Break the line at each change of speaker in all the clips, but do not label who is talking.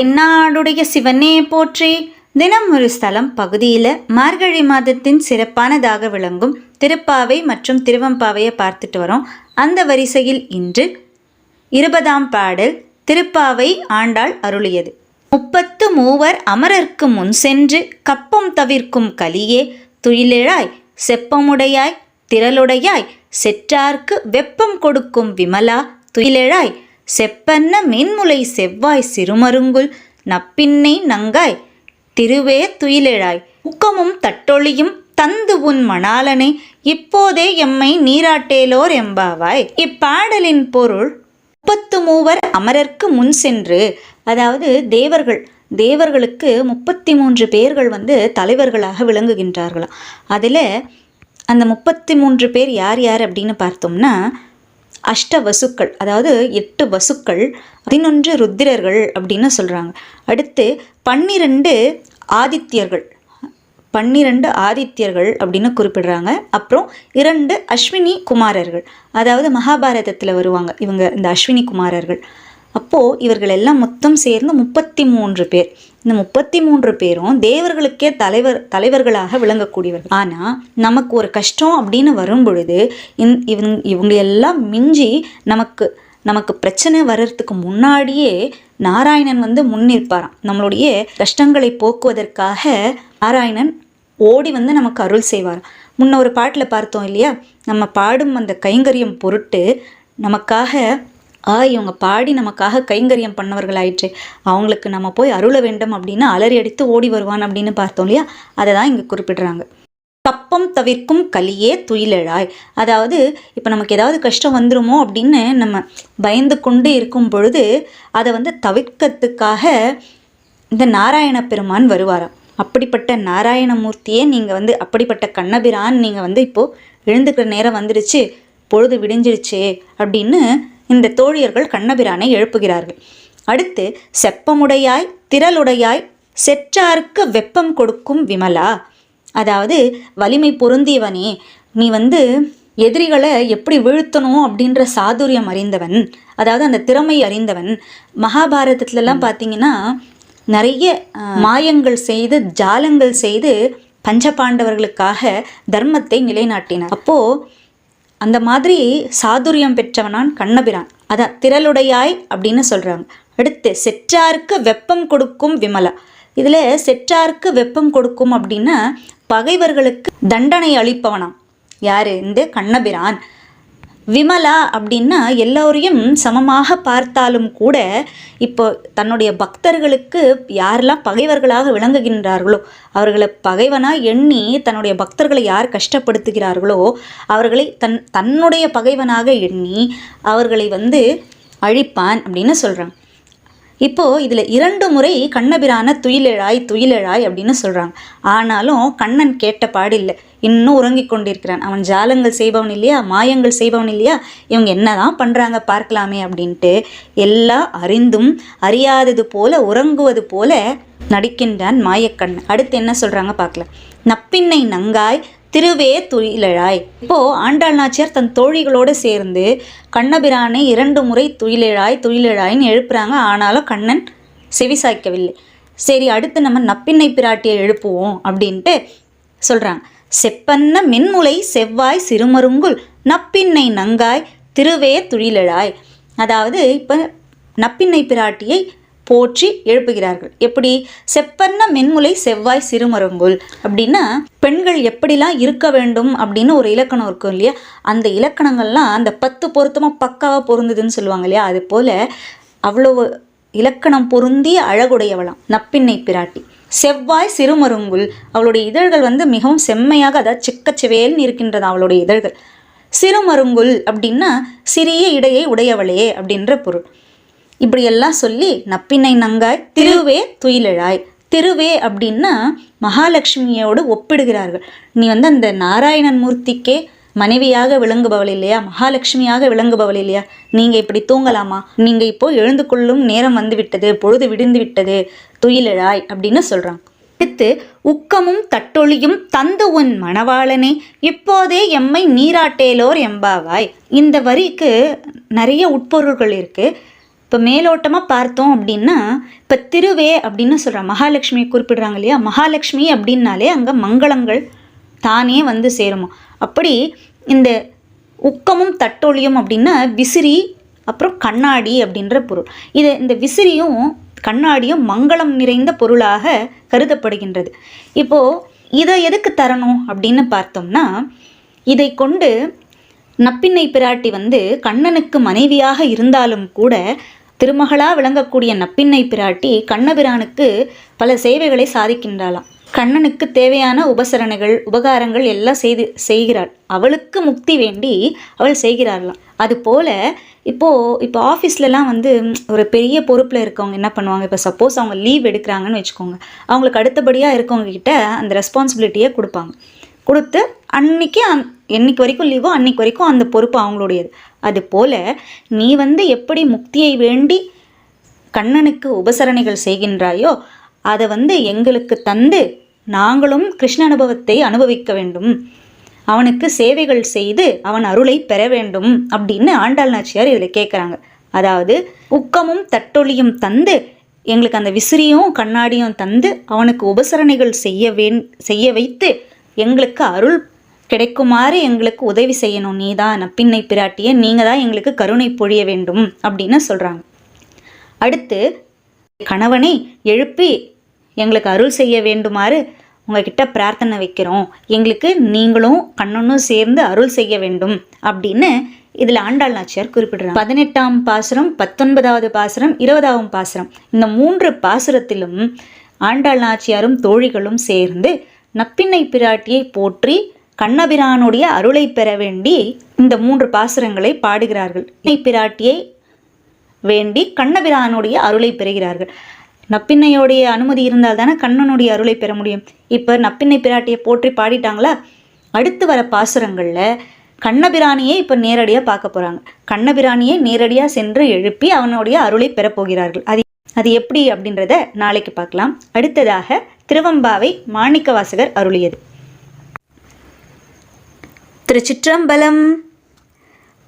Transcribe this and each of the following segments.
தென்னாடுடைய சிவனே போற்றி. தினம் ஒரு ஸ்தலம் பகுதியில் மார்கழி மாதத்தின் சிறப்பானதாக விளங்கும் திருப்பாவை மற்றும் திருவம்பாவையை பார்த்துட்டு வரோம். அந்த வரிசையில் இன்று இருபதாம் பாடல் திருப்பாவை ஆண்டாள் அருளியது. முப்பத்து மூவர் அமரர்க்கு முன் சென்று கப்பம் தவிர்க்கும் கலியே துயிலிழாய் செப்பமுடையாய் திரளுடையாய் செற்றார்க்கு வெப்பம் கொடுக்கும் விமலா துயிலெழாய் செப்பன்ன மென்முலை செவ்வாய் சிறுமருங்குல் நப்பின்னை நங்காய் திருவே துயிலெழாய். உக்கமும் தட்டொளியும் தந்து உன் மணாலனை இப்போதே எம்மை நீராட்டேலோர் எம்பாவாய். இப்பாடலின் பொருள் முப்பத்து மூவர் அமரர்க்கு முன் சென்று அதாவது தேவர்கள் தேவர்களுக்கு முப்பத்தி மூன்று பேர்கள் வந்து தலைவர்களாக விளங்குகின்றார்களாம். அதில் அந்த முப்பத்தி மூன்று பேர் யார் யார் அப்படின்னு பார்த்தோம்னா அஷ்ட வசுக்கள் அதாவது எட்டு வசுக்கள் பதினொன்று ருத்திரர்கள் அப்படின்னு சொல்கிறாங்க அடுத்து பன்னிரெண்டு ஆதித்யர்கள் பன்னிரண்டு ஆதித்யர்கள் அப்படின்னு குறிப்பிடுறாங்க. அப்புறம் இரண்டு அஸ்வினி குமாரர்கள் அதாவது மகாபாரதத்தில் வருவாங்க இவங்க இந்த அஸ்வினி குமாரர்கள். அப்போது இவர்கள் எல்லாம் மொத்தம் சேர்ந்து முப்பத்தி மூன்று பேர். இந்த முப்பத்தி மூன்று பேரும் தேவர்களுக்கே தலைவர் தலைவர்களாக விளங்கக்கூடியவர்கள். ஆனால் நமக்கு ஒரு கஷ்டம் அப்படின்னு வரும் பொழுது இந் இவங்க இவங்க எல்லாம் மிஞ்சி நமக்கு நமக்கு பிரச்சனை வர்றதுக்கு முன்னாடியே நாராயணன் வந்து முன்னிற்பாராம் நம்மளுடைய கஷ்டங்களை போக்குவதற்காக நாராயணன் ஓடி வந்து நமக்கு அருள் செய்வார் முன்ன ஒரு பாட்டில் பார்த்தோம் இல்லையா? நம்ம பாடும் அந்த கைங்கரியம் பொருட்டு நமக்காக ஆ இவங்க பாடி நமக்காக கைங்கரியம் பண்ணவர்களாயிற்று. அவங்களுக்கு நம்ம போய் அருள வேண்டும் அப்படின்னு அலறி அடித்து ஓடி வருவான் அப்படின்னு பார்த்தோம் இல்லையா? அதை தான் இங்கே குறிப்பிடுறாங்க. கப்பம் தவிர்க்கும் கலியே துயிலழாய். அதாவது இப்போ நமக்கு ஏதாவது கஷ்டம் வந்துருமோ அப்படின்னு நம்ம பயந்து கொண்டு இருக்கும் பொழுது அதை வந்து தவிர்க்கிறதுக்காக இந்த நாராயண பெருமான் வருவாராம். அப்படிப்பட்ட நாராயணமூர்த்தியே நீங்கள் வந்து அப்படிப்பட்ட கண்ணபிரான் நீங்கள் வந்து இப்போது எழுந்துக்கிற நேரம் வந்துடுச்சு பொழுது விடிஞ்சிருச்சே அப்படின்னு இந்த தோழியர்கள் கண்ணபிரானை எழுப்புகிறார்கள். அடுத்து செப்பமுடையாய் திரளுடையாய் செற்றார்க்கு வெப்பம் கொடுக்கும் விமலா. அதாவது வலிமை பொருந்தியவனே நீ வந்து எதிரிகளை எப்படி வீழ்த்தணும் அப்படின்ற சாதுரியம் அறிந்தவன் அதாவது அந்த திறமை அறிந்தவன். மகாபாரதத்துலலாம் பார்த்தீங்கன்னா நிறைய மாயங்கள் செய்து ஜாலங்கள் செய்து பஞ்சபாண்டவர்களுக்காக தர்மத்தை நிலைநாட்டினார். அப்போது அந்த மாதிரி சாதுரியம் பெற்றவனான் கண்ணபிரான். அதான் திரளுடையாய் அப்படின்னு சொல்கிறாங்க அடுத்து செற்றாருக்கு வெப்பம் கொடுக்கும் விமலா. இதில் செற்றாருக்கு வெப்பம் கொடுக்கும் அப்படின்னா பகைவர்களுக்கு தண்டனை அளிப்பவனாம். யார்? இந்த கண்ணபிரான். விமலா அப்படின்னா எல்லோரையும் சமமாக பார்த்தாலும் கூட இப்போ தன்னுடைய பக்தர்களுக்கு யாரெல்லாம் பகைவர்களாக விளங்குகின்றார்களோ அவர்களை பகைவனாக எண்ணி தன்னுடைய பக்தர்களை யார் கஷ்டப்படுத்துகிறார்களோ அவர்களை தன் தன்னுடைய பகைவனாக எண்ணி அவர்களை வந்து அழிப்பான் அப்படின்னு சொல்கிறாங்க இப்போது இதில் இரண்டு முறை கண்ணபிரான துயிலெழாய் துயிலெழாய் அப்படின்னு சொல்கிறாங்க ஆனாலும் கண்ணன் கேட்ட பாடில்லை இன்னும் உறங்கிக் கொண்டிருக்கிறான். அவன் ஜாலங்கள் செய்பவன் இல்லையா? மாயங்கள் செய்பவன் இல்லையா? இவங்க என்னதான் பண்ணுறாங்க பார்க்கலாமே அப்படின்ட்டு எல்லாம் அறிந்தும் அறியாதது போல உறங்குவது போல நடிக்கின்றான் மாயக்கண்ணன். அடுத்து என்ன சொல்கிறாங்க பார்க்கலாம். நப்பின்னை நங்காய் திருவே துயிலழாய். இப்போ ஆண்டாள் நாச்சியார் தன் தோழிகளோடு சேர்ந்து கண்ணபிரானை இரண்டு முறை துயிலழாய் துயிலழாய்னு எழுப்புறாங்க. ஆனாலும் கண்ணன் செவிசாய்க்கவில்லை சரி அடுத்து நம்ம நப்பின்னை பிராட்டியை எழுப்புவோம் அப்படின்ட்டு சொல்கிறாங்க செப்பன்ன மென்முலை செவ்வாய் சிறுமருங்குல் நப்பின்னை நங்காய் திருவே துயிலழாய். அதாவது இப்போ நப்பின்னை பிராட்டியை போற்றி எழுப்புகிறார்கள். எப்படி? செப்பன்ன மென்முலை செவ்வாய் சிறுமருங்குல். அப்படின்னா பெண்கள் எப்படிலாம் இருக்க வேண்டும் அப்படின்னு ஒரு இலக்கணம் இருக்கும் இல்லையா? அந்த இலக்கணங்கள்லாம் அந்த பத்து பொருத்தமாக பக்காவாக பொருந்துதுன்னு சொல்லுவாங்க இல்லையா? அது போல் அவ்வளவு இலக்கணம் பொருந்திய அழகுடையவளாம் நப்பின்னை பிராட்டி. செவ்வாய் சிறுமருங்குல். அவளுடைய இதழ்கள் வந்து மிகவும் செம்மையாக அதாவது சிக்கச்சிவேல்னு இருக்கின்றது அவளுடைய இதழ்கள். சிறுமருங்குல் அப்படின்னா சிறிய இடையை உடையவளே அப்படின்ற பொருள். இப்படியெல்லாம் சொல்லி நப்பினை நங்காய் திருவே துயிலழாய். திருவே அப்படின்னா மகாலட்சுமியோடு ஒப்பிடுகிறார்கள். நீ வந்து அந்த நாராயணன் மூர்த்திக்கே மனைவியாக விளங்குபவள் இல்லையா? மகாலட்சுமியாக விளங்குபவள் இல்லையா? நீங்கள் இப்படி தூங்கலாமா? நீங்கள் இப்போ எழுந்து கொள்ளும் நேரம் வந்து விட்டது பொழுது விடிந்து விட்டது துயிலழாய் அப்படின்னு சொல்கிறாங்க அடுத்து உக்கமும் தட்டொழியும் தந்து உன் மணவாளனே இப்போதே எம்மை நீராட்டேலோர் எம்பாவாய். இந்த வரிக்கு நிறைய உட்பொருள்கள் இருக்குது இப்போ மேலோட்டமாக பார்த்தோம் அப்படின்னா இப்போ திருவே அப்படின்னு சொல்கிற மகாலட்சுமியை குறிப்பிடுறாங்க இல்லையா? மகாலட்சுமி அப்படின்னாலே அங்கே மங்களங்கள் தானே வந்து சேருமா. அப்படி இந்த உக்கமும் தட்டொழியும் அப்படின்னா விசிறி அப்புறம் கண்ணாடி அப்படின்ற பொருள். இது இந்த விசிறியும் கண்ணாடியும் மங்களம் நிறைந்த பொருளாக கருதப்படுகின்றது. இப்போது இதை எதுக்கு தரணும் அப்படின்னு பார்த்தோம்னா இதை கொண்டு நப்பின்னை பிராட்டி வந்து கண்ணனுக்கு மனைவியாக இருந்தாலும் கூட திருமகளாக விளங்கக்கூடிய நப்பின்னை பிராட்டி கண்ணபிரானுக்கு பல சேவைகளை சாதிக்கின்றாளாம். கண்ணனுக்கு தேவையான உபசரணைகள் உபகாரங்கள் எல்லாம் செய்து செய்கிறாள். அவளுக்கு முக்தி வேண்டி அவள் செய்கிறாளாம் அதுபோல் இப்போது இப்போ ஆஃபீஸ்லலாம் வந்து ஒரு பெரிய பொறுப்பில் இருக்கவங்க என்ன பண்ணுவாங்க? இப்போ சப்போஸ் அவங்க லீவ் எடுக்கிறாங்கன்னு வச்சுக்கோங்க. அவங்களுக்கு அடுத்தபடியாக இருக்கவங்க கிட்ட அந்த ரெஸ்பான்சிபிலிட்டியை கொடுப்பாங்க. கொடுத்து அன்னைக்கு அந் என்னைக்கு வரைக்கும் லீவோ அன்னைக்கு வரைக்கும் அந்த பொறுப்பு அவங்களுடையது. அது போல் நீ வந்து எப்படி முக்தியை வேண்டி கண்ணனுக்கு உபசரணைகள் செய்கின்றாயோ அதை வந்து எங்களுக்கு தந்து நாங்களும் கிருஷ்ண அனுபவத்தை அனுபவிக்க வேண்டும். அவனுக்கு சேவைகள் செய்து அவன் அருளை பெற வேண்டும் அப்படின்னு ஆண்டாள் நாச்சியார் இதில் கேட்குறாங்க அதாவது உக்கமும் தட்டொலியும் தந்து எங்களுக்கு அந்த விசிறியும் கண்ணாடியும் தந்து அவனுக்கு உபசரணைகள் செய்ய வேண் செய்ய வைத்து எங்களுக்கு அருள் கிடைக்குமாறு எங்களுக்கு உதவி செய்யணும். நீ தான் நப்பின்னை பிராட்டிய நீங்கள் தான் எங்களுக்கு கருணை பொழிய வேண்டும் அப்படின்னு சொல்கிறாங்க அடுத்து கணவனை எழுப்பி எங்களுக்கு அருள் செய்ய வேண்டுமாறு உங்ககிட்ட பிரார்த்தனை வைக்கிறோம். எங்களுக்கு நீங்களும் கண்ணனும் சேர்ந்து அருள் செய்ய வேண்டும் அப்படின்னு இதில் ஆண்டாள் நாச்சியார் குறிப்பிடுறாங்க. பதினெட்டாம் பாசுரம் பத்தொன்பதாவது பாசுரம் இருபதாம் பாசுரம். இந்த மூன்று பாசுரத்திலும் ஆண்டாள் நாச்சியாரும் தோழிகளும் சேர்ந்து நப்பின்னை பிராட்டியை போற்றி கண்ணபிரானுடைய அருளை பெற வேண்டி இந்த மூன்று பாசுரங்களை பாடுகிறார்கள். நப்பின்னை பிராட்டியை வேண்டி கண்ணபிரானுடைய அருளை பெறுகிறார்கள். நப்பிண்ணையோடைய அனுமதி இருந்தால் தானே கண்ணனுடைய அருளை பெற முடியும். இப்போ நப்பின்னை பிராட்டியை போற்றி பாடிட்டாங்களா? அடுத்து வர பாசுரங்களில் கண்ணபிராணியை இப்போ நேரடியாக பார்க்க போகிறாங்க கண்ணபிராணியை நேரடியாக சென்று எழுப்பி அவனுடைய அருளை பெறப்போகிறார்கள் அது அது எப்படி அப்படின்றத நாளைக்கு பார்க்கலாம். அடுத்ததாக திருவம்பாவை மாணிக்கவாசகர் அருளியது. திருச்சிற்றம்பலம்.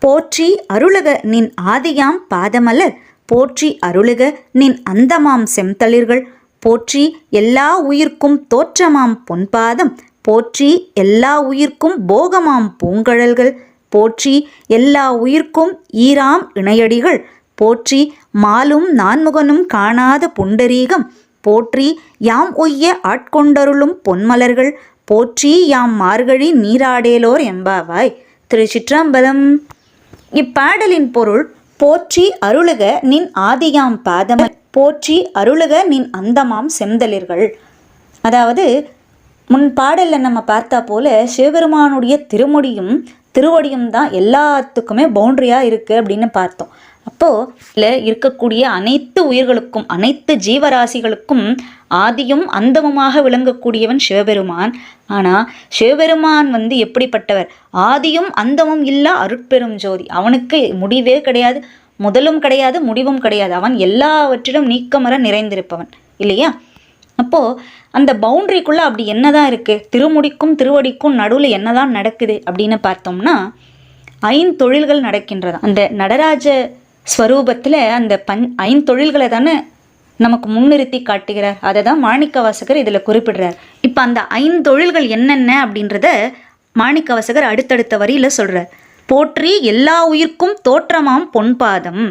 போற்றி அருளக நின் ஆதியாம் பாதமலர். போற்றி அருளுக நின் அந்தமாம் செம்தளிர்கள். போற்றி எல்லா உயிர்க்கும் தோற்றமாம் பொன்பாதம். போற்றி எல்லா உயிர்க்கும் போகமாம் பூங்கழல்கள். போற்றி எல்லா உயிர்க்கும் ஈராம் இணையடிகள். போற்றி மாலும் நான்முகனும் காணாத புண்டரீகம். போற்றி யாம் உய்ய ஆட்கொண்டருளும் பொன்மலர்கள் போற்றி யாம் மார்கழி நீராடேலோர் எம்பாவாய் திருச்சிற்றம்பலம். இப்பாடலின் பொருள் போற்றி அருளுக நின் ஆதியாம் பாதம போற்றி அருளுக நின் அந்தமாம் செந்தளிர்கள். அதாவது முன் பாடலில் நம்ம பார்த்தா போல சிவபெருமானுடைய திருமுடியும் திருவடியும் தான் எல்லாத்துக்குமே பவுண்டரியாக இருக்குது அப்படின்னு பார்த்தோம். அப்போது இதில் இருக்கக்கூடிய அனைத்து உயிர்களுக்கும் அனைத்து ஜீவராசிகளுக்கும் ஆதியும் அந்தமுமாக விளங்கக்கூடியவன் சிவபெருமான். ஆனால் சிவபெருமான் வந்து எப்படிப்பட்டவர்? ஆதியும் அந்தமும் இல்லை அருட்பெரும் ஜோதி. அவனுக்கு முடிவே கிடையாது முதலும் கிடையாது முடிவும் கிடையாது. அவன் எல்லாவற்றிலும் நீக்கமர நிறைந்திருப்பவன். இல்லையா? அப்போது அந்த பவுண்ட்ரிக்குள்ளே அப்படி என்னதான் இருக்குது திருமுடிக்கும் திருவடிக்கும் நடுவில் என்னதான் நடக்குது அப்படின்னு பார்த்தோம்னா ஐந்து தொழில்கள் நடக்கின்றது. அந்த நடராஜ ஸ்வரூபத்தில் அந்த பன் ஐந்தொழில்களை தானே நமக்கு முன்னிறுத்தி காட்டுகிறார். அதை தான் மாணிக்க வாசகர் இதில் குறிப்பிடுறார். இப்போ அந்த ஐந்தொழில்கள் என்னென்ன அப்படின்றத மாணிக்க வாசகர் அடுத்தடுத்த வரியில் சொல்கிறார் போற்றி எல்லா உயிர்க்கும் தோற்றமாம் பொன்பாதம்.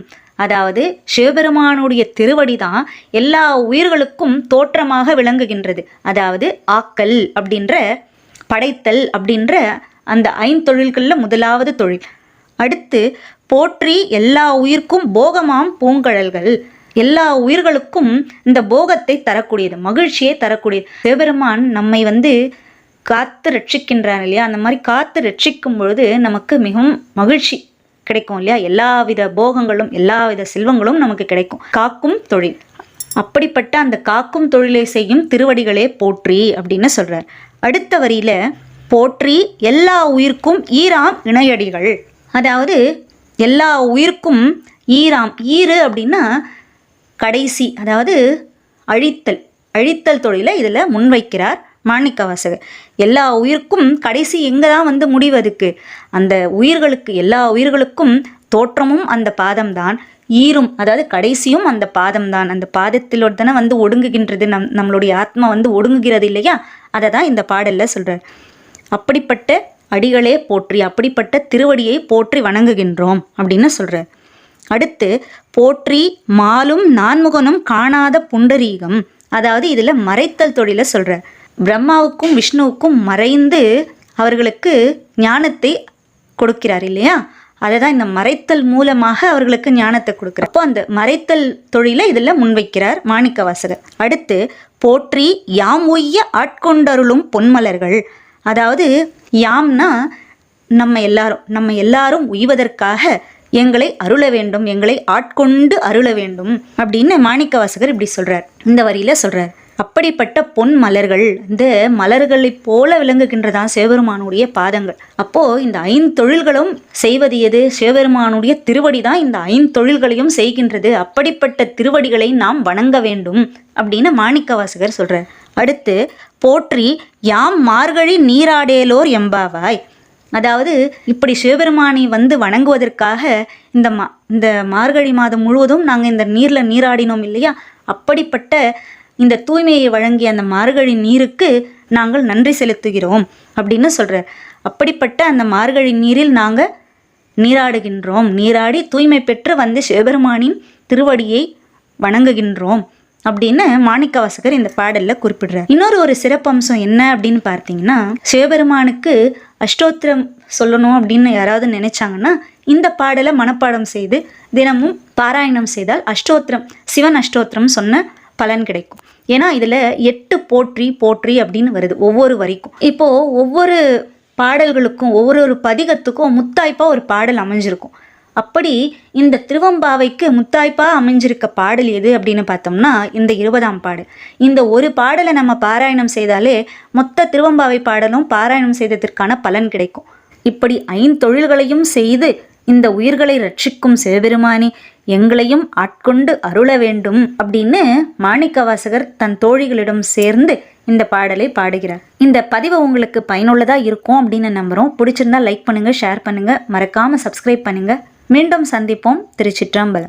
அதாவது சிவபெருமானுடைய திருவடி தான் எல்லா உயிர்களுக்கும் தோற்றமாக விளங்குகின்றது. அதாவது ஆக்கல் அப்படின்ற படைத்தல் அப்படின்ற அந்த ஐந்தொழில்களில் முதலாவது தொழில். அடுத்து போற்றி எல்லா உயிர்க்கும் போகமாம் பூங்கழல்கள். எல்லா உயிர்களுக்கும் இந்த போகத்தை தரக்கூடியது மகிழ்ச்சியை தரக்கூடியது. சிவபெருமான் நம்மை வந்து காத்து ரட்சிக்கின்றான் இல்லையா? அந்த மாதிரி காத்து ரட்சிக்கும் பொழுது நமக்கு மிகவும் மகிழ்ச்சி கிடைக்கும் இல்லையா? எல்லாவித போகங்களும் எல்லாவித செல்வங்களும் நமக்கு கிடைக்கும். காக்கும் தொழில். அப்படிப்பட்ட அந்த காக்கும் தொழிலை செய்யும் திருவடிகளே போற்றி அப்படின்னு சொல்றார். அடுத்த வரியில போற்றி எல்லா உயிர்க்கும் ஈராம் இணையடிகள். அதாவது எல்லா உயிருக்கும் ஈராம் ஈறு அப்படின்னா கடைசி அதாவது அழித்தல். அழித்தல் தொழிலை இதில் முன்வைக்கிறார் மாணிக்கவாசகர். எல்லா உயிருக்கும் கடைசி எங்கே தான் வந்து முடிவதுக்கு அந்த உயிர்களுக்கு எல்லா உயிர்களுக்கும் தோற்றமும் அந்த பாதம்தான். ஈரும் அதாவது கடைசியும் அந்த பாதம் தான் அந்த பாதத்திலோடு தானே வந்து ஒடுங்குகின்றது. நம் நம்மளுடைய ஆத்மா வந்து ஒடுங்குகிறது இல்லையா? அதை தான் இந்த பாடலில் சொல்கிறார் அப்படிப்பட்ட அடிகளே போற்றி அப்படிப்பட்ட திருவடியை போற்றி வணங்குகின்றோம் அப்படின்னு சொல்கிறார் அடுத்து போற்றி மாலும் நான்முகனும் காணாத புண்டரீகம். அதாவது இதில் மறைத்தல் தொழிலை சொல்கிறார் பிரம்மாவுக்கும் விஷ்ணுவுக்கும் மறைந்து அவர்களுக்கு ஞானத்தை கொடுக்கிறார் இல்லையா? அதை தான் இந்த மறைத்தல் மூலமாக அவர்களுக்கு ஞானத்தை கொடுக்குறார். அப்போ அந்த மறைத்தல் தொழிலை இதில் முன்வைக்கிறார் மாணிக்கவாசகர். அடுத்து போற்றி யாம் உய்ய ஆட்கொண்டருளும் பொன்மலர்கள். அதாவது யாம்னா நம்ம எல்லாரும் நம்ம எல்லாரும் உய்வதற்காக எங்களை அருள வேண்டும் எங்களை ஆட்கொண்டு அருள வேண்டும் அப்படின்னு மாணிக்கவாசகர் இப்படி சொல்றார். இந்த வரியில சொல்றார் அப்படிப்பட்ட பொன் மலர்கள் இந்த மலர்களைப் போல விளங்குகின்றதான் சிவபெருமானுடைய பாதங்கள்? அப்போ இந்த ஐந்தொழில்களும் செய்வது எது? சிவபெருமானுடைய திருவடி தான் இந்த ஐந்தொழில்களையும் செய்கின்றது. அப்படிப்பட்ட திருவடிகளை நாம் வணங்க வேண்டும் அப்படின்னு மாணிக்கவாசகர் சொல்றார். அடுத்து போற்றி யாம் மார்கழி நீராடேலோர் எம்பாவாய். அதாவது இப்படி சிவபெருமானை வந்து வணங்குவதற்காக இந்த மா இந்த மார்கழி மாதம் முழுவதும் நாங்கள் இந்த நீரில் நீராடினோம் இல்லையா? அப்படிப்பட்ட இந்த தூய்மையை வழங்கிய அந்த மார்கழி நீருக்கு நாங்கள் நன்றி செலுத்துகிறோம் அப்படின்னு சொல்கிறார் அப்படிப்பட்ட அந்த மார்கழி நீரில் நாங்கள் நீராடுகின்றோம். நீராடி தூய்மை பெற்று வந்து சிவபெருமானின் திருவடியை வணங்குகின்றோம். அப்படின்னு மாணிக்கவாசகர் இந்த பாடல்ல குறிப்பிடுறார். இன்னொரு ஒரு சிறப்பம்சம் என்ன அப்படின்னு பார்த்தீங்கன்னா சிவபெருமானுக்கு அஷ்டோத்திரம் சொல்லணும் அப்படின்னு யாராவது நினைச்சாங்கன்னா இந்த பாடலை மனப்பாடம் செய்து தினமும் பாராயணம் செய்தால் அஷ்டோத்திரம் சிவன் அஷ்டோத்திரம் சொன்ன பலன் கிடைக்கும். ஏன்னா இதில் எட்டு போற்றி போற்றி அப்படின்னு வருது ஒவ்வொரு வரைக்கும். இப்போது ஒவ்வொரு பாடல்களுக்கும் ஒவ்வொரு ஒரு பதிகத்துக்கும் முத்தாய்ப்பாக ஒரு பாடல் அமைஞ்சிருக்கும். அப்படி இந்த திருவம்பாவைக்கு முத்தாய்ப்பாக அமைஞ்சிருக்க பாடல் எது அப்படின்னு பார்த்தோம்னா இந்த இருபதாம் பாடல். இந்த ஒரு பாடலை நம்ம பாராயணம் செய்தாலே மொத்த திருவம்பாவை பாடலும் பாராயணம் செய்ததற்கான பலன் கிடைக்கும். இப்படி ஐந்தொழில்களையும் செய்து இந்த உயிர்களை ரட்சிக்கும் சிவபெருமானி எங்களையும் ஆட்கொண்டு அருள வேண்டும் அப்படின்னு மாணிக்கவாசகர் தன் தோழிகளிடம் சேர்ந்து இந்த பாடலை பாடுகிறார். இந்த பதிவு உங்களுக்கு பயனுள்ளதாக இருக்கும் அப்படின்னு நம்புகிறோம் பிடிச்சிருந்தா லைக் பண்ணுங்கள் ஷேர் பண்ணுங்கள் மறக்காமல் சப்ஸ்கிரைப் பண்ணுங்கள் மீண்டும் சந்திப்போம் திருச்சிற்றம்பலம்